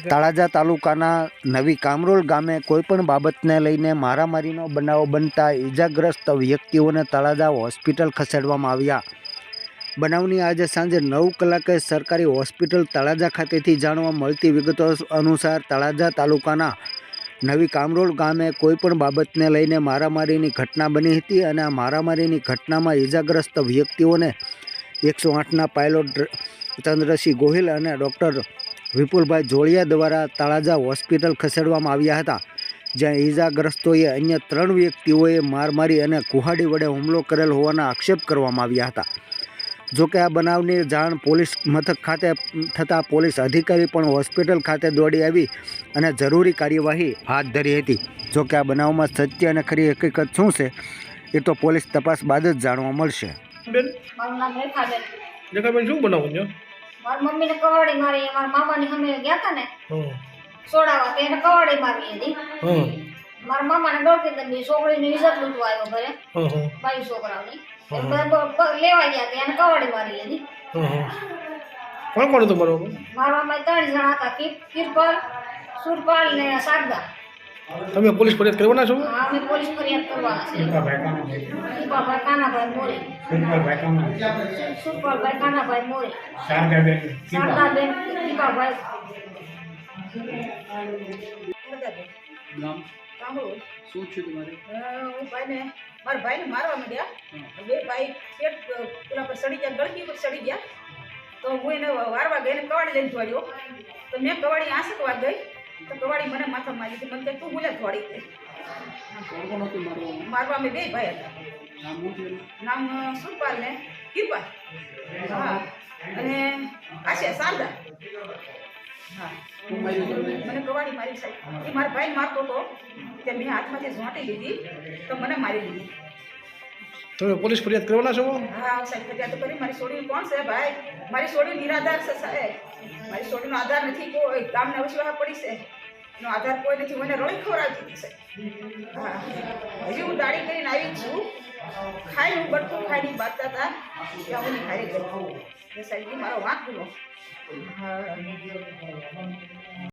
તળાજા તાલુકાના નવી કામરોલ ગામે કોઈપણ બાબતને લઈને મારામારીનો બનાવ બનતા ઈજાગ્રસ્ત વ્યક્તિઓને તળાજા હોસ્પિટલ ખસેડવામાં આવ્યા. બનાવની આજે સાંજે નવ કલાકે સરકારી હોસ્પિટલ તળાજા ખાતેથી જાણવા મળતી વિગતો અનુસાર તળાજા તાલુકાના નવી કામરોલ ગામે કોઈપણ બાબતને લઈને મારામારીની ઘટના બની હતી અને આ મારામારીની ઘટનામાં ઈજાગ્રસ્ત વ્યક્તિઓને એકસો આઠના પાયલોટ ચંદ્રસિંહ ગોહિલ અને ડૉક્ટર વિપુલભાઈ જોડિયા દ્વારા તળાજા હોસ્પિટલ ખસેડવામાં આવ્યા હતા જ્યાં ઈજાગ્રસ્તોએ અન્ય ત્રણ વ્યક્તિઓએ માર મારી અને કુહાડી વડે હુમલો કરેલ હોવાના આક્ષેપ કરવામાં આવ્યા હતા. જોકે આ બનાવની જાણ પોલીસ મથક ખાતે થતાં પોલીસ અધિકારી પણ હોસ્પિટલ ખાતે દોડી આવી અને જરૂરી કાર્યવાહી હાથ ધરી હતી. જોકે આ બનાવમાં સત્ય અને ખરી હકીકત શું છે એ તો પોલીસ તપાસ બાદ જ જાણવા મળશે. બેન? રેખાબેન રેખાબેન શું બનાવું છો? મારી મમ્મીને કવાડી મારી મારા મામાની સામે ગયા હતા ને સોડાવા તો એને કવાડી મારી હતી. મારા મામાને ગળકી દંડી છોકરીને ઇજ્જત લૂંટવા આવ્યો ઘરે બાઈ છોકરાઓની. લેવા ગયા હતા એને કવાડી મારી લીધી. હા હા કોણ કોણ હતું બરોબર મારા મામા ત્રણ જણા હતા કીર કિરપાલ સુરપાલ ને શારદા. તમે પોલીસ ફરિયાદ કરવાના છો? શું છે તમારે? હું ભાઈને મારા ભાઈને મારવા માંડ્યા. બે ભાઈ પેટ પેલા પર સડી ગયા ગળકી પર સડી ગયા. તો હું એને વારવા ગઈ ને કવાડી લઈને જોડ્યો તો મેં કવાડી આંસકવા ગઈ. તો કવાડી મને માથા મારી હતી. મને કે તું હતું મારવામાં મારવા અમે બે ભાઈ હતા. નામ સુરપાલ ને કિરપાલ હા. અને આશે શારદા. હા. મને કવાડી મારી સાહેબ એ મારા ભાઈ મારતો હતો તે મેં હાથમાંથી ઝોંટી લીધી. તો મને મારી દીધી તમે પોલીસ ફરિયાદ કરવાના છો? હા સાહેબ ફરિયાદ કરી. મારી સોડી કોણ છે, ભાઈ? મારી સોડી નિરાધાર છે, સાહેબ. મારી સોડીનો આધાર નથી કોઈ. ગામને અવશ્ય પડી છે. એનો આધાર કોઈ નથી. મને રોઈ ખવડાવતી છે. હા. હજી હું દાડી કરીને આવી છું. ખાઈ હું, બટકું ખાઈને બાંધતા હતા. ત્યાં હું ખાઈ એ સાહેબ, મારો વાંક હા.